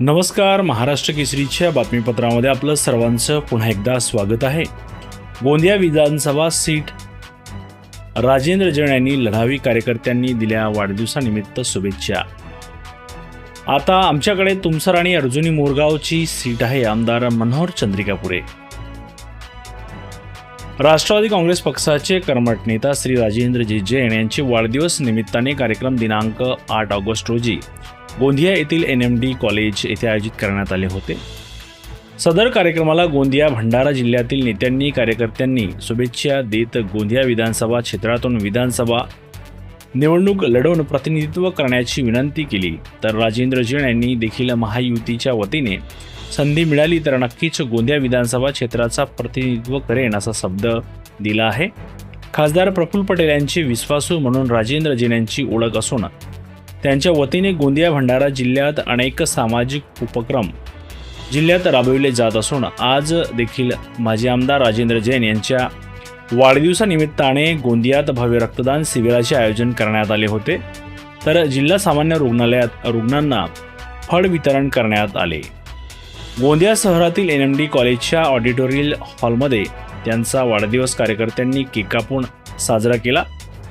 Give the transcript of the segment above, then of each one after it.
नमस्कार महाराष्ट्र केसरीच्या बातमीपत्रामध्ये आपलं सर्वांचं पुन्हा एकदा स्वागत आहे. गोंदिया विधानसभा सीट. राजेंद्र जैन यांनी लढावी कार्यकर्त्यांनी दिल्या वाढदिवसानिमित्त शुभेच्छा. आता आमच्याकडे तुमसर आणि अर्जुनी मोरगावची सीट आहे आमदार मनोहर चंद्रिकापुरे. राष्ट्रवादी काँग्रेस पक्षाचे कर्मठ नेता श्री राजेंद्रजी जैन यांचे वाढदिवस निमित्ताने कार्यक्रम दिनांक आठ ऑगस्ट रोजी गोंदिया येथील एन एम डी कॉलेज येथे आयोजित करण्यात आले होते. सदर कार्यक्रमाला गोंदिया भंडारा जिल्ह्यातील नेत्यांनी कार्यकर्त्यांनी शुभेच्छा देत गोंदिया विधानसभा क्षेत्रातून विधानसभा निवडणूक लढवून प्रतिनिधित्व करण्याची विनंती केली. तर राजेंद्र जैन यांनी देखील महायुतीच्या वतीने संधी मिळाली तर नक्कीच गोंदिया विधानसभा क्षेत्राचा प्रतिनिधित्व करेन असा शब्द दिला आहे. खासदार प्रफुल्ल पटेल यांचे विश्वासू म्हणून राजेंद्र जैन यांची ओळख असून त्यांच्या वतीने गोंदिया भंडारा जिल्ह्यात अनेक सामाजिक उपक्रम जिल्ह्यात राबविले जात असून आज देखील माजी आमदार राजेंद्र जैन यांच्या वाढदिवसानिमित्ताने गोंदियात भव्य रक्तदान शिबिराचे आयोजन करण्यात आले होते. तर जिल्हा सामान्य रुग्णालयात रुग्णांना फळ वितरण करण्यात आले. गोंदिया शहरातील एन एम डी कॉलेजच्या ऑडिटोरियल हॉलमध्ये त्यांचा वाढदिवस कार्यकर्त्यांनी केक कापून साजरा केला.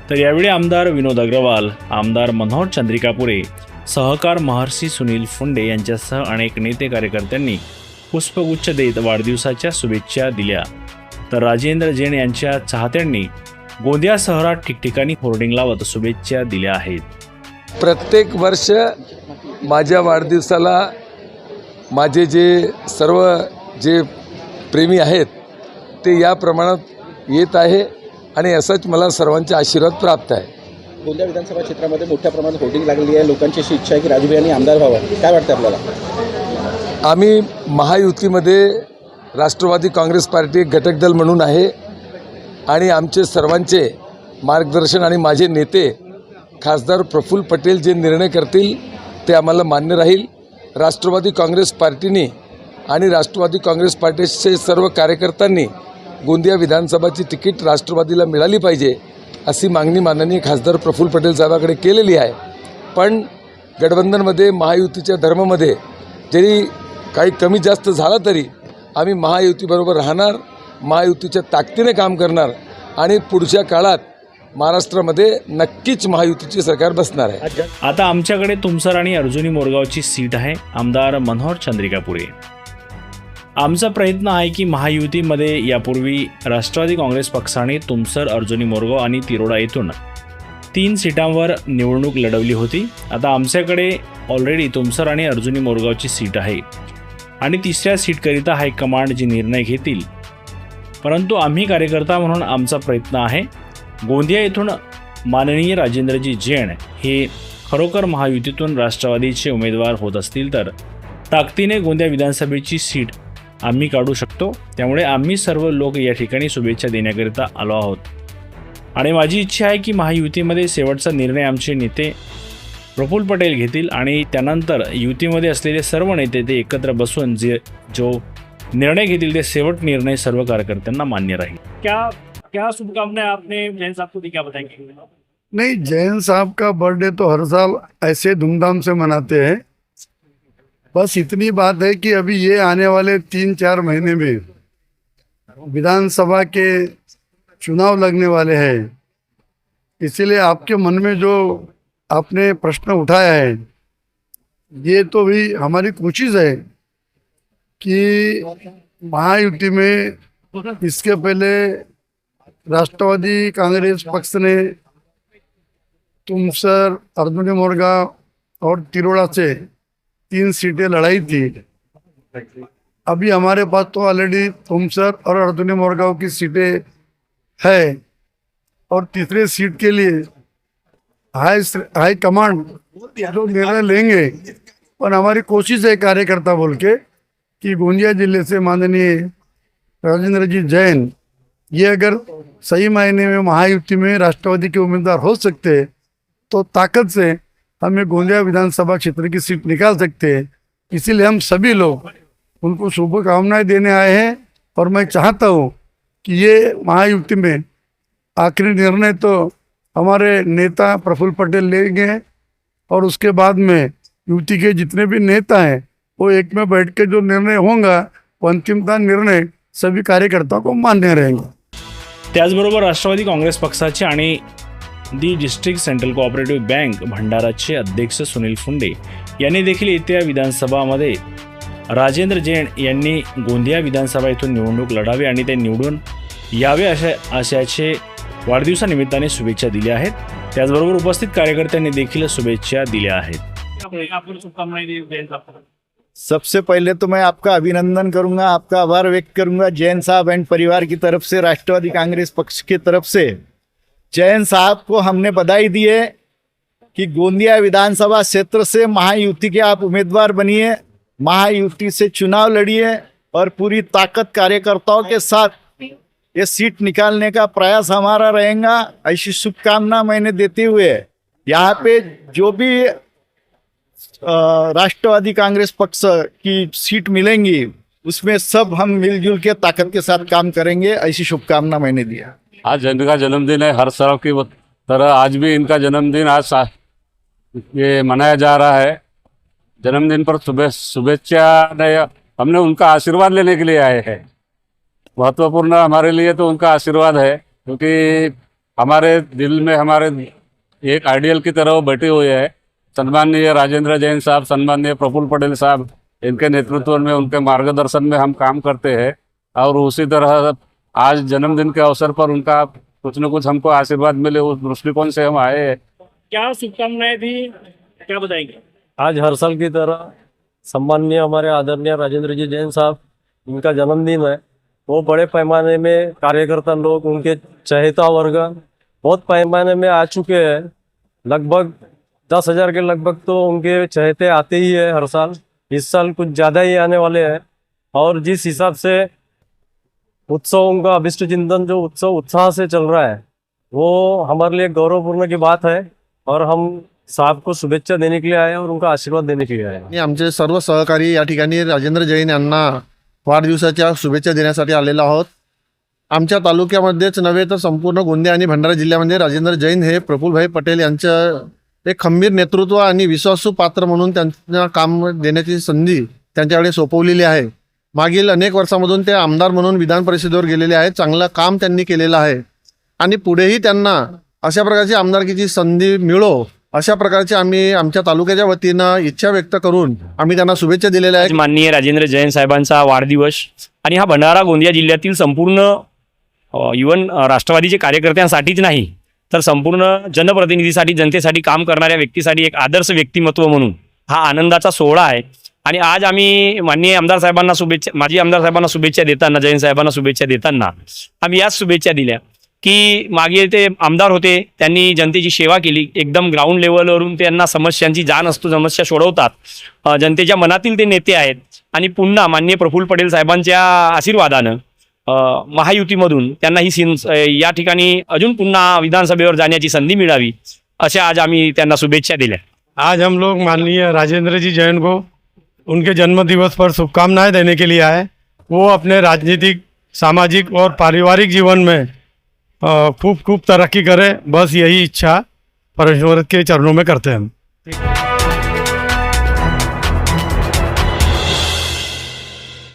तर यावेळी आमदार विनोद अग्रवाल आमदार मनोहर चंद्रिकापुरे सहकार महर्षी सुनील फुंडे यांच्यासह अनेक नेते कार्यकर्त्यांनी पुष्पगुच्छ देत वाढदिवसाच्या शुभेच्छा दिल्या. तर राजेंद्र जैन यांच्या चाहत्यांनी गोंदिया शहरात ठिकठिकाणी होर्डिंग लावत शुभेच्छा दिल्या आहेत. प्रत्येक वर्ष माझ्या वाढदिवसाला माझे जे सर्व जे प्रेमी आहेत ते या प्रमाणात येत आहे आणि असाच मला सर्वांचे आशीर्वाद प्राप्त आहे. गोंदिया विधानसभा क्षेत्रामध्ये मोठ्या प्रमाणात होर्डिंग लागलेली आहे. लोकांची अशी इच्छा आहे की राजूभाई यांनी आमदार व्हावं. काय वाटतं आपल्याला? आम्ही महायुतीमध्ये राष्ट्रवादी काँग्रेस पार्टी एक घटक दल म्हणून आहे आणि आमचे सर्वांचे मार्गदर्शन आणि माझे नेते खासदार प्रफुल्ल पटेल जे निर्णय करतील ते आम्हाला मान्य राहील. राष्ट्रवादी काँग्रेस पार्टीने आणि राष्ट्रवादी काँग्रेस पार्टीचे सर्व कार्यकर्त्यांनी गोंदिया विधानसभाची तिकीट राष्ट्रवादीला मिळाली पाहिजे अशी मागणी माननीय खासदार प्रफुल्ल पटेल साहेबाकडे केलेली आहे. पण गठबंधनमध्ये महायुतीच्या धर्मामध्ये जरी काही कमी जास्त झाला तरी आम्ही महायुतीबरोबर राहणार महायुतीच्या ताकदीने काम करणार आणि पुढच्या काळात महाराष्ट्रामध्ये नक्कीच महायुतीचे सरकार बसणार आहे. आता आमच्याकडे तुमसर आणि अर्जुनी मोरगावची सीट आहे. आमदार मनोहर चंद्रिकापुरे. आमचा प्रयत्न आहे की महायुतीमध्ये यापूर्वी राष्ट्रवादी काँग्रेस पक्षाने तुमसर अर्जुनी मोरगाव आणि तिरोडा येथून तीन सीटांवर निवडणूक लढवली होती. आता आमच्याकडे ऑलरेडी तुमसर आणि अर्जुनी मोरगावची सीट आहे. आणि तिसऱ्या सीटकरिता हायकमांड जे निर्णय घेतील. परंतु आम्ही कार्यकर्ता म्हणून आमचा प्रयत्न आहे. गोंदिया येथून माननीय राजेंद्रजी जैन हे खरोखर महायुतीतून राष्ट्रवादीचे उमेदवार होत असतील तर ताकदीने गोंदिया विधानसभेची सीट आम्ही काढू शकतो. त्यामुळे आम्ही सर्व लोक या ठिकाणी शुभेच्छा देण्याकरिता आलो आहोत. आणि माझी इच्छा आहे की महायुतीमध्ये शेवटचा निर्णय आमचे नेते प्रफुल्ल पटेल घेतील आणि त्यानंतर युतीमध्ये असलेले सर्व नेते ते एकत्र बसून जे जो निर्णय घेतील ते शेवट निर्णय सर्व कार्यकर्त्यांना मान्य राहील. क्या क्या शुभकामनाएं आपने जैन साहब को दी? क्या बताएंगे? नहीं जैन साहब का बर्थडे तो हर साल ऐसे धूमधाम से मनाते हैं। बस इतनी बात है कि अभी ये आने वाले तीन चार महीने में विधानसभा के चुनाव लगने वाले हैं। इसीलिए आपके मन में जो आपने प्रश्न उठाया है। ये तो भी हमारी कोशिश है कि महायुति में इसके पहले राष्ट्रवादी कांग्रेस पक्ष ने तुमसर अर्जुनी मोरगांव और तिरोड़ा से तीन सीटें लड़ाई थी। अभी हमारे पास तो ऑलरेडी तुमसर और अर्जुनी मोरगांव की सीटें है और तीसरे सीट के लिए हाई हाई कमांड जो निर्णय लेंगे। पर हमारी कोशिश है कार्यकर्ता बोल के कि गोंदिया जिले से माननीय राजेंद्र जी जैन ये अगर सही मायने में महायुति में राष्ट्रवादी के उम्मीदवार हो सकते हैं तो ताकत से हमें गोंदिया विधानसभा क्षेत्र की सीट निकाल सकते हैं। इसीलिए हम सभी लोग उनको शुभकामनाएं देने आए हैं और मैं चाहता हूँ कि ये महायुक्ति में आखिरी निर्णय तो हमारे नेता प्रफुल्ल पटेल ले गए और उसके बाद में युति के जितने भी नेता हैं वो एक में बैठ के जो निर्णय होगा वो अंतिमता निर्णय सभी कार्यकर्ताओं को मान्य रहेंगे। त्याचबरोबर राष्ट्रवादी काँग्रेस पक्षाचे आणि the district central cooperative bank भंडाराचे अध्यक्ष सुनील फुंडे यांनी देखील येत्या विधानसभामध्ये राजेंद्र जैन यांनी गोंदिया विधानसभा येथून निवडणूक लढावी आणि ते निवडून यावे अशा आशयाचे वाढदिवसानिमित्ताने शुभेच्छा दिल्या आहेत. त्याचबरोबर उपस्थित कार्यकर्त्यांनी देखील शुभेच्छा दिल्या आहेत. सबसे पहले तो मैं आपका अभिनंदन करूँगा, आपका आभार व्यक्त करूँगा जैन साहब एंड परिवार की तरफ़ से, राष्ट्रवादी कांग्रेस पक्ष की तरफ़ से। जैन साहब को हमने बधाई दी है कि गोंदिया विधानसभा क्षेत्र से महायुति के आप उम्मीदवार बनिए, महायुति से चुनाव लड़िए और पूरी ताकत कार्यकर्ताओं के साथ ये सीट निकालने का प्रयास हमारा रहेगा। ऐसी शुभकामना मैंने देते हुए यहाँ पे जो भी राष्ट्रवादी कांग्रेस पक्ष की सीट मिलेंगी, उसमें सब हम मिलजुल के ताकत के साथ काम करेंगे, ऐसी शुभकामना मैंने दिया आज इनका जन्मदिन है, हर साल की तरह आज भी इनका जन्मदिन आज ये मनाया जा रहा है। जन्मदिन पर शुभे, शुभेच्छा हमने उनका आशीर्वाद लेने के लिए आए हैं। महत्वपूर्ण हमारे लिए तो उनका आशीर्वाद है क्योंकि हमारे दिल में हमारे एक आइडियल की तरह वो बैठे हुए हैं। सम्माननीय राजेंद्र जैन साहब सम्माननीय प्रफुल्ल पटेल साहब इनके नेतृत्व में उनके मार्गदर्शन में हम काम करते हैं और उसी तरह आज जन्मदिन के अवसर पर उनका कुछ न कुछ हमको आशीर्वाद मिले उस दृष्टिकोण से हम आए हैं। क्या शुभकामनाएँ थी? क्या बताएँगे? आज हर साल की तरह सम्माननीय हमारे आदरणीय राजेंद्र जी जैन साहब इनका जन्मदिन है। वो बड़े पैमाने में कार्यकर्ता लोग, उनके चहेता वर्ग बहुत पैमाने में आ चुके हैं। लगभग दस हज़ार के लगभग तो उनके चहेते आते ही है हर साल। इस साल कुछ ज़्यादा ही आने वाले हैं। और जिस हिसाब से उत्सव, उनका अभिष्ट चिंतन, जो उत्सव उत्साह से चल रहा है, वो हमारे लिए गौरवपूर्ण की बात है। और हम साहब को शुभेच्छा देने के लिए आए और उनका आशीर्वाद देने के लिए आए आमचे सर्व सहकारी या ठिकाणी राजेंद्र जैन यांना वाढदिवसाच्या शुभेच्छा देण्यासाठी आलेलो आहोत. आमच्या तालुक्यामध्येच नव्हे तर संपूर्ण गोंदिया आणि भंडारा जिल्ह्यामध्ये राजेंद्र जैन हे प्रफुलभाई पटेल यांचं एक खंबीर नेतृत्व आणि विश्वासू पात्र म्हणून त्यांना काम देण्याची संधी त्यांच्याकडे सोपवलेली आहे. मागील अनेक वर्षामधून ते आमदार म्हणून विधान परिषदेवर गेलेले आहेत. चांगलं काम त्यांनी केलेलं आहे. आणि पुढेही त्यांना अशा प्रकारची आमदारकीची संधी मिळो अशा प्रकारचे आम्ही आमच्या तालुक्याच्या वतीनं इच्छा व्यक्त करून आम्ही त्यांना शुभेच्छा दिलेल्या आहेत. माननीय राजेंद्र जैन साहेबांचा वाढदिवस आणि हा भंडारा गोंदिया जिल्ह्यातील संपूर्ण इवन राष्ट्रवादीचे कार्यकर्त्यांसाठीच नाही तर संपूर्ण जनप्रतिनिधीसाठी जनतेसाठी काम करणाऱ्या व्यक्तीसाठी एक आदर्श व्यक्तिमत्व म्हणून हा आनंदाचा सोहळा आहे. आणि आज आम्ही माननीय आमदार साहेबांना शुभेच्छा माजी आमदार साहेबांना शुभेच्छा देताना जैन साहेबांना शुभेच्छा देताना आम्ही याच शुभेच्छा दिल्या. की मागे ते आमदार होते त्यांनी जनतेची सेवा केली. एकदम ग्राउंड लेवलवरून त्यांना समस्यांची जाण असतो समस्या सोडवतात. जनतेच्या मनातील ते नेते आहेत. आणि पुन्हा माननीय प्रफुल्ल पटेल साहेबांच्या आशीर्वादानं महायुतीमधून त्यांना ही सिन या ठिकाणी अजून पुन्हा विधानसभेवर जाण्याची संधी मिळावी अशा आज आम्ही त्यांना शुभेच्छा दिल्या. आज हम लोग माननीय राजेंद्र जी जैन को उनके जन्मदिवस पर शुभकामनाएं देने के लिए आए। वो अपने राजनीतिक सामाजिक और पारिवारिक जीवन में खूब खूब तरक्की करें. बस यही इच्छा. परमेश्वर के चरणों में करते हैं हम।